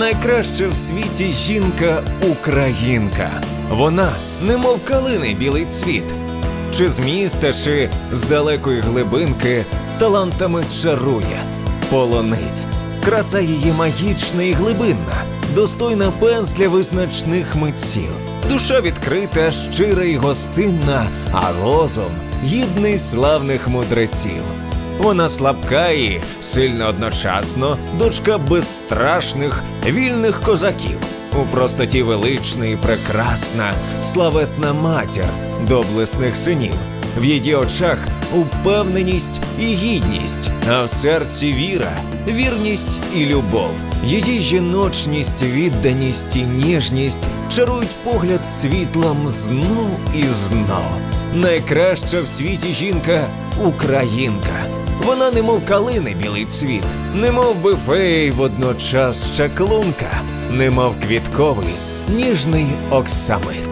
найкраща в світі жінка українка. Вона, немов калини білий цвіт, чи з міста, чи з далекої глибинки талантами чарує, полонить. Краса її магічна і глибинна, достойна пензля визначних митців. Душа відкрита, щира і гостинна, а розум гідний славних мудреців. Вона слабка і сильна одночасно, дочка безстрашних, вільних козаків. У простоті велична і прекрасна, славетна матір доблесних синів. В її очах упевненість і гідність, а в серці віра, вірність і любов. Її жіночність, відданість і ніжність чарують погляд світлом знов і знов. Найкраща в світі жінка українка. Вона немов калини білий цвіт, немов би фея водночас чаклунка, немов квітковий ніжний оксамит.